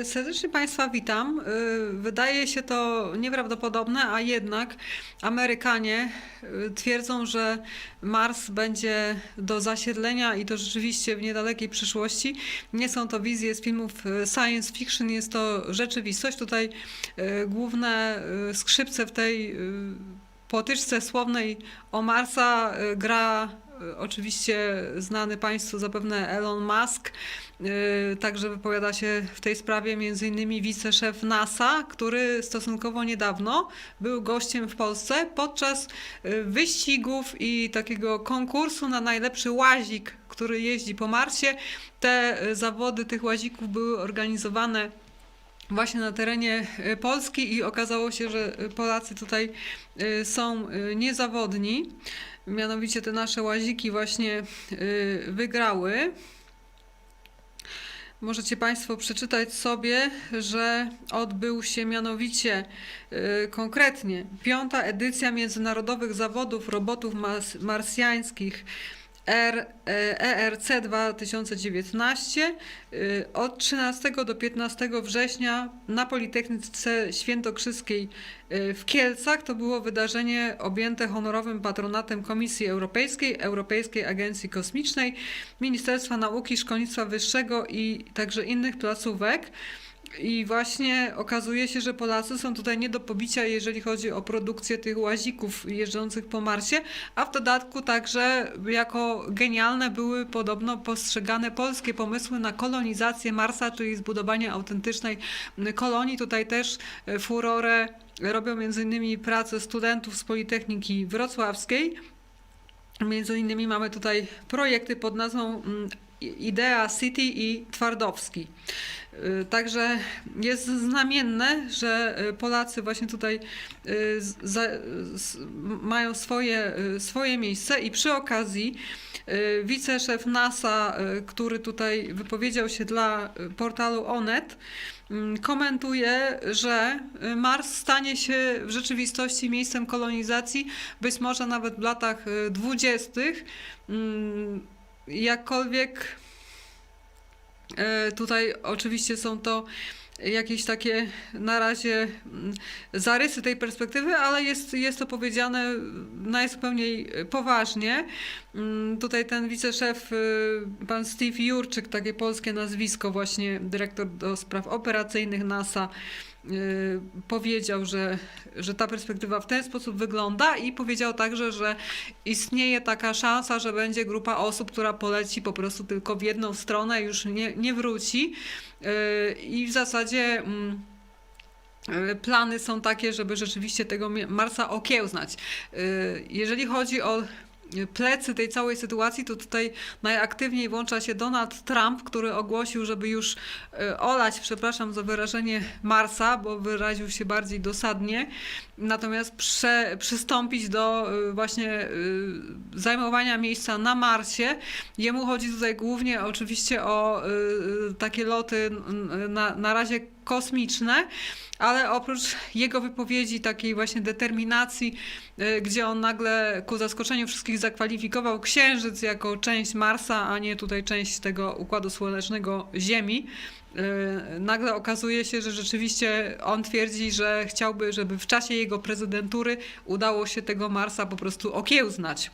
Y, Serdecznie Państwa witam. Y, Wydaje się to nieprawdopodobne, a jednak Amerykanie y, twierdzą, że Mars będzie do zasiedlenia i to rzeczywiście w niedalekiej przyszłości. Nie są to wizje z filmów science fiction, jest to rzeczywistość. Tutaj główne skrzypce w tej potyczce słownej o Marsa gra oczywiście znany Państwu zapewne Elon Musk. Y, Także wypowiada się w tej sprawie m.in. wiceszef NASA, który stosunkowo niedawno był gościem w Polsce podczas y, wyścigów i takiego konkursu na najlepszy łazik, który jeździ po Marsie. Te y, zawody tych łazików były organizowane właśnie na terenie y, Polski i okazało się, że y, Polacy tutaj y, są niezawodni. Mianowicie te nasze łaziki właśnie wygrały. Możecie Państwo przeczytać sobie, że odbył się mianowicie y, konkretnie piąta edycja międzynarodowych zawodów robotów mas- marsjańskich R, e, ERC 2019 y, od 13 do 15 września na Politechnice Świętokrzyskiej y, w Kielcach. To było wydarzenie objęte honorowym patronatem Komisji Europejskiej, Europejskiej Agencji Kosmicznej, Ministerstwa Nauki, Szkolnictwa Wyższego i także innych placówek. I właśnie okazuje się, że Polacy są tutaj nie do pobicia, jeżeli chodzi o produkcję tych łazików jeżdżących po Marsie, a w dodatku także jako genialne były podobno postrzegane polskie pomysły na kolonizację Marsa, czyli zbudowanie autentycznej kolonii. Tutaj też e, furorę robią innymi prace studentów z Politechniki Wrocławskiej. Między innymi mamy tutaj projekty pod nazwą mm, Idea City i Twardowski. Y, Także jest znamienne, że y, Polacy właśnie tutaj y, za, mają swoje, swoje miejsce i przy okazji wiceszef NASA, który tutaj wypowiedział się dla portalu Onet, mm, komentuje, że Mars stanie się w rzeczywistości miejscem kolonizacji, być może nawet w latach dwudziestych. Jakkolwiek e, tutaj oczywiście są to jakieś takie na razie mm, zarysy tej perspektywy, ale jest, jest to powiedziane najzupełniej poważnie. Mm, Tutaj ten wiceszef, y, pan Steve Jurczyk, takie polskie nazwisko, właśnie dyrektor do spraw operacyjnych NASA, powiedział, że, że ta perspektywa w ten sposób wygląda i powiedział także, że istnieje taka szansa, że będzie grupa osób, która poleci po prostu tylko w jedną stronę, już nie, nie wróci. Yy, I w zasadzie. mm, yy, Plany są takie, żeby rzeczywiście tego Marsa okiełznać. Jeżeli chodzi o plecy tej całej sytuacji, to tutaj najaktywniej włącza się Donald Trump, który ogłosił, żeby już yy, olać, przepraszam za wyrażenie, Marsa, bo wyraził się bardziej dosadnie, natomiast prze, przystąpić do yy, właśnie yy, zajmowania miejsca na Marsie. Jemu chodzi tutaj głównie oczywiście o y, takie loty na, na razie kosmiczne, ale oprócz jego wypowiedzi, takiej właśnie determinacji, y, gdzie on nagle ku zaskoczeniu wszystkich zakwalifikował Księżyc jako część Marsa, a nie tutaj część tego układu słonecznego Ziemi. Y, Nagle okazuje się, że rzeczywiście on twierdzi, że chciałby, żeby w czasie jego prezydentury udało się tego Marsa po prostu okiełznać.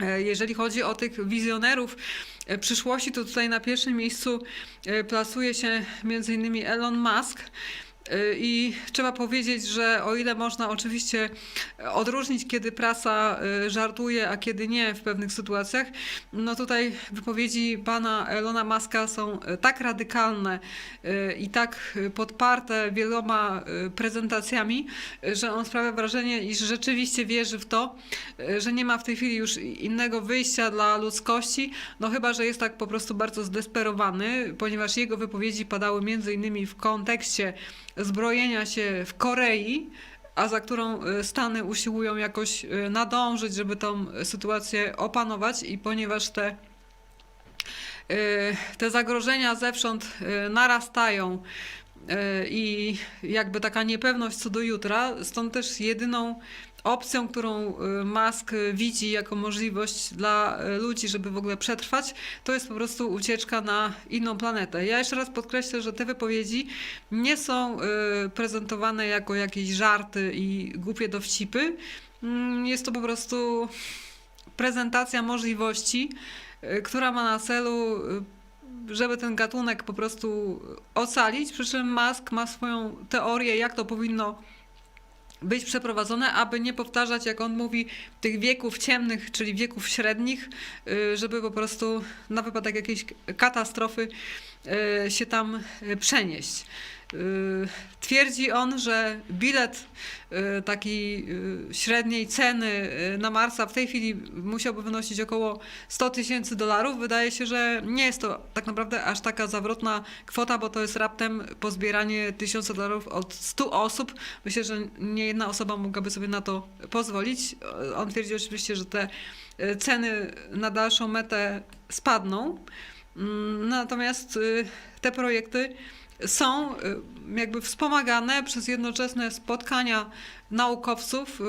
E, Jeżeli chodzi o tych wizjonerów e, przyszłości, to tutaj na pierwszym miejscu e, plasuje się innymi Elon Musk. E, I trzeba powiedzieć, że o ile można oczywiście odróżnić, kiedy prasa e, żartuje, a kiedy nie w pewnych sytuacjach, no tutaj wypowiedzi pana Elona Muska są e, tak radykalne i tak podparte wieloma prezentacjami, że on sprawia wrażenie, iż rzeczywiście wierzy w to, że nie ma w tej chwili już innego wyjścia dla ludzkości, no chyba, że jest tak po prostu bardzo zdesperowany, ponieważ jego wypowiedzi padały między innymi w kontekście zbrojenia się w Korei, a za którą e, Stany usiłują jakoś e, nadążyć, żeby tą sytuację opanować i ponieważ te e, te zagrożenia zewsząd narastają, i jakby taka niepewność co do jutra. Stąd też jedyną opcją, którą e, Musk widzi jako możliwość dla e, ludzi, żeby w ogóle przetrwać, to jest po prostu ucieczka na inną planetę. Ja jeszcze raz podkreślę, że te wypowiedzi nie są e, prezentowane jako jakieś żarty i głupie dowcipy. Mm, Jest to po prostu prezentacja możliwości, y, która ma na celu, y, żeby ten gatunek po prostu ocalić. Przy czym Musk ma swoją teorię, jak to powinno być przeprowadzone, aby nie powtarzać, jak on mówi, tych wieków ciemnych, czyli wieków średnich, y, żeby po prostu na wypadek jakiejś katastrofy y, się tam y, przenieść. Y, Twierdzi on, że bilet y, takiej y, średniej ceny na Marsa w tej chwili musiałby wynosić około 100 tysięcy dolarów. Wydaje się, że nie jest to tak naprawdę aż taka zawrotna kwota, bo to jest raptem pozbieranie tysiąca dolarów od 100 osób. Myślę, że nie jedna osoba mogłaby sobie na to pozwolić. On twierdzi oczywiście, że te ceny na dalszą metę spadną. Mm, Natomiast te projekty są y, jakby wspomagane przez jednoczesne spotkania naukowców y,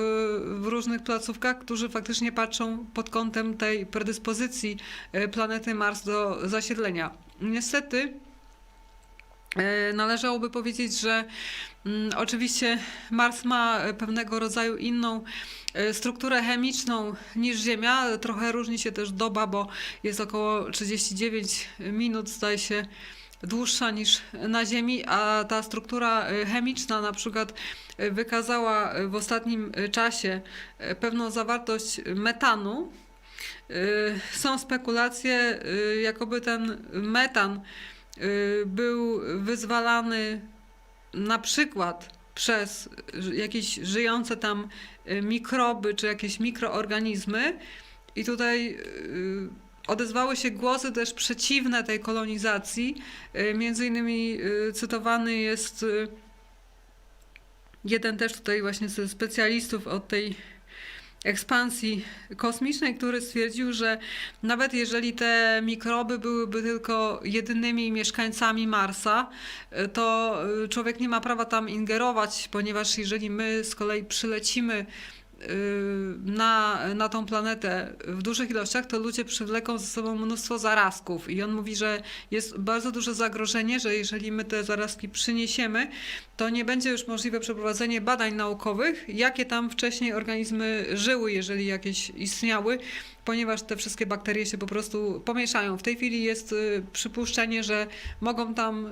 w różnych placówkach, którzy faktycznie patrzą pod kątem tej predyspozycji y, planety Mars do zasiedlenia. Niestety należałoby powiedzieć, że mm, oczywiście Mars ma pewnego rodzaju inną strukturę chemiczną niż Ziemia. Trochę różni się też doba, bo jest około 39 minut, zdaje się, dłuższa niż na Ziemi, a ta struktura y, chemiczna na przykład y, wykazała y, w ostatnim czasie pewną zawartość metanu. Są spekulacje, jakoby ten metan był wyzwalany na przykład przez jakieś żyjące tam mikroby czy jakieś mikroorganizmy. I tutaj odezwały się głosy też przeciwne tej kolonizacji. Y, Między innymi y, cytowany jest y, jeden też tutaj właśnie ze specjalistów od tej ekspansji kosmicznej, który stwierdził, że nawet jeżeli te mikroby byłyby tylko jedynymi mieszkańcami Marsa, to człowiek nie ma prawa tam ingerować, ponieważ jeżeli my z kolei przylecimy na, na tą planetę w dużych ilościach, to ludzie przywleką ze sobą mnóstwo zarazków. I on mówi, że jest bardzo duże zagrożenie, że jeżeli my te zarazki przyniesiemy, to nie będzie już możliwe przeprowadzenie badań naukowych, jakie tam wcześniej organizmy żyły, jeżeli jakieś istniały, ponieważ te wszystkie bakterie się po prostu pomieszają. W tej chwili jest y, przypuszczenie, że mogą tam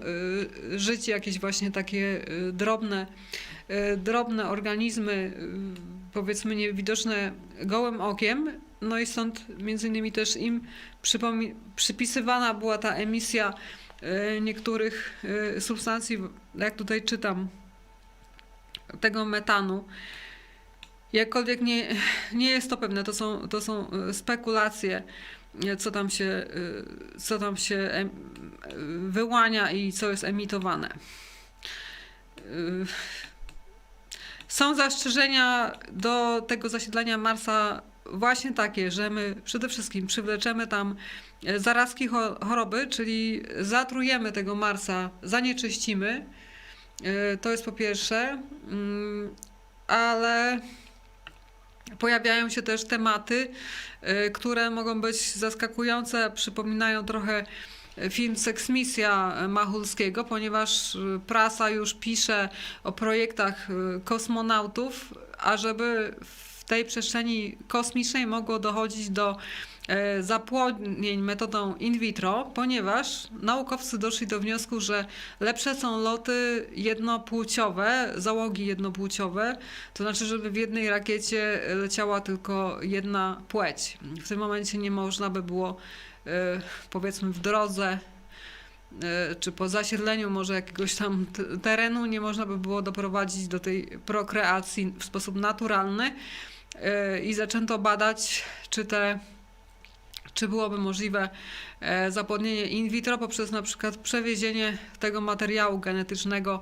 y, żyć jakieś właśnie takie y, drobne, drobne organizmy, powiedzmy niewidoczne gołym okiem. No i stąd między innymi też im przypisywana była ta emisja niektórych substancji, jak tutaj czytam, tego metanu. Jakkolwiek nie, nie jest to pewne, to są, to są y, spekulacje, y, co tam się, y, co tam się wyłania i co jest emitowane. Są zastrzeżenia do tego zasiedlenia Marsa właśnie takie, że my przede wszystkim przywleczemy tam e, zarazki cho- choroby, czyli zatrujemy tego Marsa, zanieczyścimy. E, To jest po pierwsze, Mm, ale pojawiają się też tematy, e, które mogą być zaskakujące, przypominają trochę film Seksmisja Machulskiego, ponieważ prasa już pisze o projektach kosmonautów, ażeby w tej przestrzeni kosmicznej mogło dochodzić do e, zapłodnień metodą in vitro, ponieważ naukowcy doszli do wniosku, że lepsze są loty jednopłciowe, załogi jednopłciowe, to znaczy, żeby w jednej rakiecie leciała tylko jedna płeć. W tym momencie nie można by było, e, powiedzmy, w drodze e, czy po zasiedleniu może jakiegoś tam terenu nie można by było doprowadzić do tej prokreacji w sposób naturalny i zaczęto badać, czy te czy byłoby możliwe e, zapłodnienie in vitro poprzez na przykład przewiezienie tego materiału genetycznego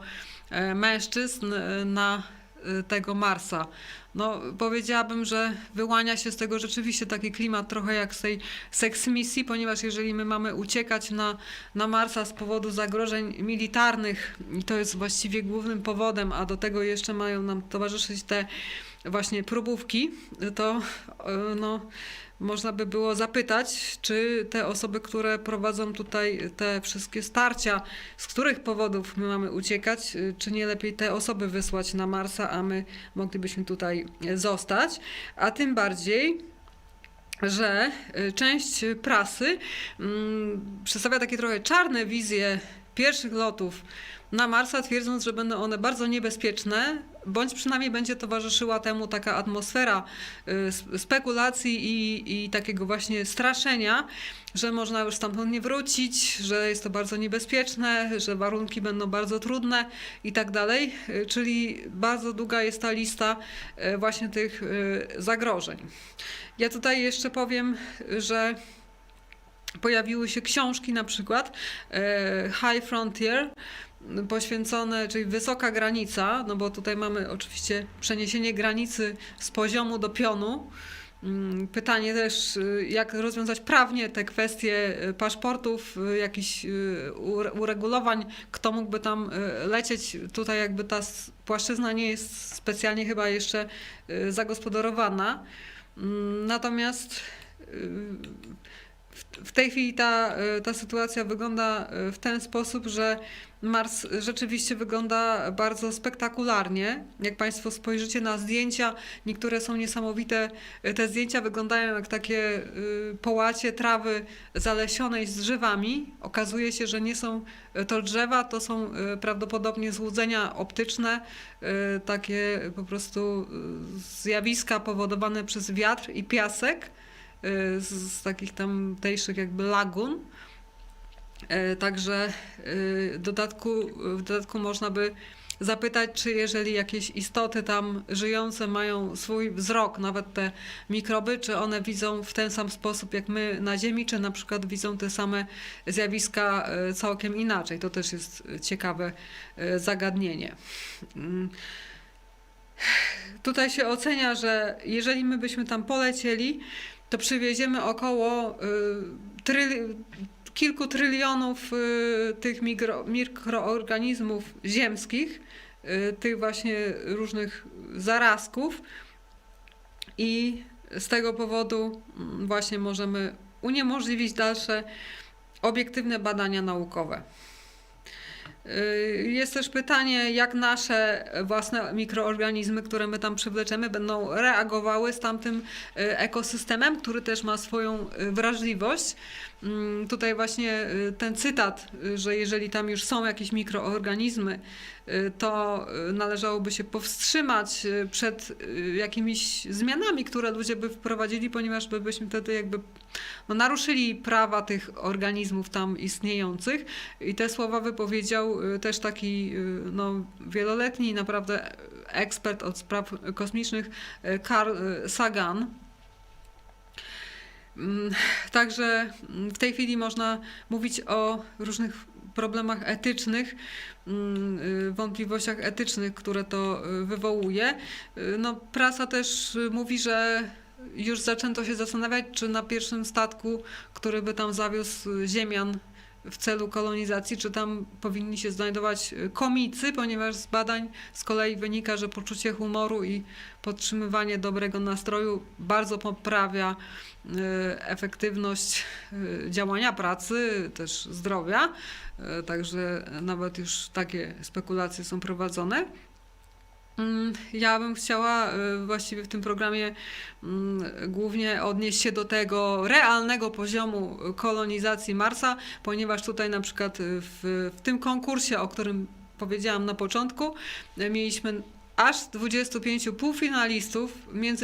e, mężczyzn e, na e, tego Marsa. no, powiedziałabym, że wyłania się z tego rzeczywiście taki klimat trochę jak z tej seks misji, ponieważ jeżeli my mamy uciekać na, na Marsa z powodu zagrożeń militarnych, i to jest właściwie głównym powodem, a do tego jeszcze mają nam towarzyszyć te właśnie próbówki, to e, no, można by było zapytać, czy te osoby, które prowadzą tutaj te wszystkie starcia, z których powodów my mamy uciekać, y, czy nie lepiej te osoby wysłać na Marsa, a my moglibyśmy tutaj zostać. A tym bardziej, że y, część prasy mm, przedstawia takie trochę czarne wizje pierwszych lotów na Marsa, twierdząc, że będą one bardzo niebezpieczne, bądź przynajmniej będzie towarzyszyła temu taka atmosfera y, spekulacji i, i takiego właśnie straszenia, że można już stamtąd nie wrócić, że jest to bardzo niebezpieczne, że warunki będą bardzo trudne i tak dalej. Y, Czyli bardzo długa jest ta lista y, właśnie tych zagrożeń. Ja tutaj jeszcze powiem, że pojawiły się książki na przykład e, High Frontier poświęcone, czyli wysoka granica, no bo tutaj mamy oczywiście przeniesienie granicy z poziomu do pionu. Mm, Pytanie też, y, jak rozwiązać prawnie te kwestie y, paszportów, y, jakichś ure- uregulowań, kto mógłby tam lecieć. Tutaj jakby ta płaszczyzna nie jest specjalnie chyba jeszcze zagospodarowana. Mm, Natomiast w- tej chwili ta, y, ta sytuacja wygląda y, w ten sposób, że Mars rzeczywiście wygląda bardzo spektakularnie. Jak Państwo spojrzycie na zdjęcia, niektóre są niesamowite. Te zdjęcia wyglądają jak takie y, połacie trawy zalesionej z drzewami. Okazuje się, że nie są to drzewa, to są prawdopodobnie złudzenia optyczne, takie po prostu zjawiska powodowane przez wiatr i piasek z, z takich tamtejszych jakby lagun. E, Także y, dodatku, w dodatku można by zapytać, czy jeżeli jakieś istoty tam żyjące mają swój wzrok, nawet te mikroby, czy one widzą w ten sam sposób jak my na Ziemi, czy na przykład widzą te same zjawiska e, całkiem inaczej. To też jest ciekawe e, zagadnienie. Mm. Tutaj się ocenia, że jeżeli my byśmy tam polecieli, to przywieziemy około y, kilku trylionów y, tych mikro, mikroorganizmów ziemskich, y, tych właśnie różnych zarazków i z tego powodu mm, właśnie możemy uniemożliwić dalsze obiektywne badania naukowe. Y, Jest też pytanie, jak nasze własne mikroorganizmy, które my tam przywleczemy, będą reagowały z tamtym y, ekosystemem, który też ma swoją y, wrażliwość. Mm, Tutaj właśnie ten cytat, że jeżeli tam już są jakieś mikroorganizmy, to należałoby się powstrzymać przed jakimiś zmianami, które ludzie by wprowadzili, ponieważ by byśmy wtedy jakby no, naruszyli prawa tych organizmów tam istniejących. I te słowa wypowiedział y, też taki y, no, wieloletni naprawdę ekspert od spraw kosmicznych y, Carl y, Sagan. Mm, Także mm, w tej chwili można mówić o różnych problemach etycznych, mm, wątpliwościach etycznych, które to wywołuje. No, prasa też mówi, że już zaczęto się zastanawiać, czy na pierwszym statku, który by tam zawiózł Ziemian w celu kolonizacji, czy tam powinni się znajdować y, komicy, ponieważ z badań z kolei wynika, że poczucie humoru i podtrzymywanie dobrego nastroju bardzo poprawia y, efektywność y, działania pracy, też zdrowia. Także nawet już takie spekulacje są prowadzone. Mm, Ja bym chciała y, właściwie w tym programie mm, głównie odnieść się do tego realnego poziomu kolonizacji Marsa, ponieważ tutaj na przykład w, w tym konkursie, o którym powiedziałam na początku, y, mieliśmy aż 25 półfinalistów,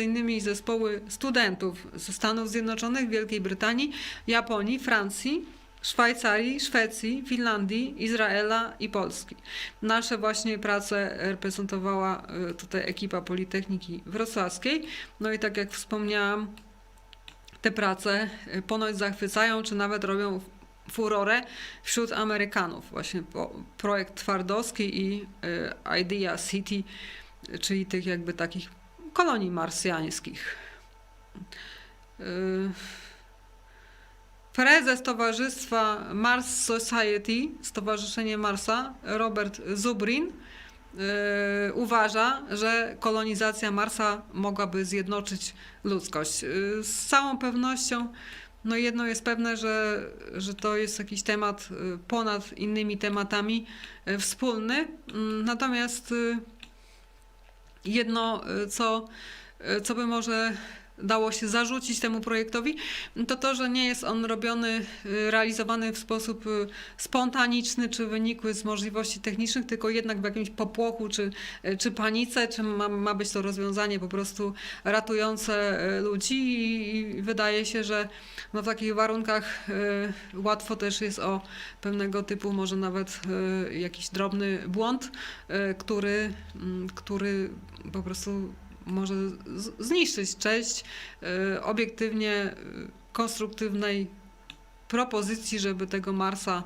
innymi zespoły studentów ze Stanów Zjednoczonych, Wielkiej Brytanii, Japonii, Francji, Szwajcarii, Szwecji, Finlandii, Izraela i Polski. Nasze właśnie prace reprezentowała y, tutaj ekipa Politechniki Wrocławskiej. No i tak jak wspomniałam, te prace y, ponoć zachwycają, czy nawet robią furorę wśród Amerykanów. Właśnie projekt Twardowski i y, Idea City, czyli tych jakby takich kolonii marsjańskich. Y, Prezes Towarzystwa Mars Society, Stowarzyszenie Marsa, Robert Zubrin, y, uważa, że kolonizacja Marsa mogłaby zjednoczyć ludzkość. Y, Z całą pewnością, no jedno jest pewne, że, że to jest jakiś temat y, ponad innymi tematami y, wspólny. Mm, Natomiast y, jedno, y, co, y, co by może dało się zarzucić temu projektowi, to to, że nie jest on robiony, y, realizowany w sposób y, spontaniczny czy wynikły z możliwości technicznych, tylko jednak w jakimś popłochu czy, y, czy panice, czy ma, ma być to rozwiązanie po prostu ratujące ludzi i, i wydaje się, że no w takich warunkach łatwo też jest o pewnego typu może nawet jakiś drobny błąd, który, mm, który po prostu może zniszczyć cześć y, obiektywnie y, konstruktywnej propozycji, żeby tego Marsa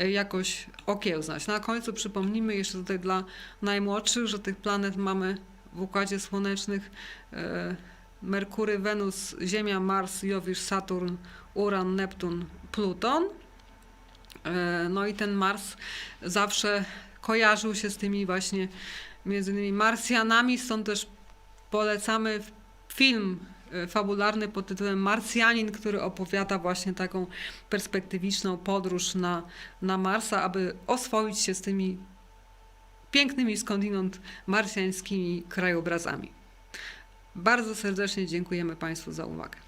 y, jakoś okiełznać. Na końcu przypomnijmy jeszcze tutaj dla najmłodszych, że tych planet mamy w Układzie Słonecznych Merkury, Wenus, Ziemia, Mars, Jowisz, Saturn, Uran, Neptun, Pluton. No i ten Mars zawsze kojarzył się z tymi właśnie między innymi Marsjanami, stąd też polecamy film e, fabularny pod tytułem Marsjanin, który opowiada właśnie taką perspektywiczną podróż na, na Marsa, aby oswoić się z tymi pięknymi skądinąd marsjańskimi krajobrazami. Bardzo serdecznie dziękujemy Państwu za uwagę.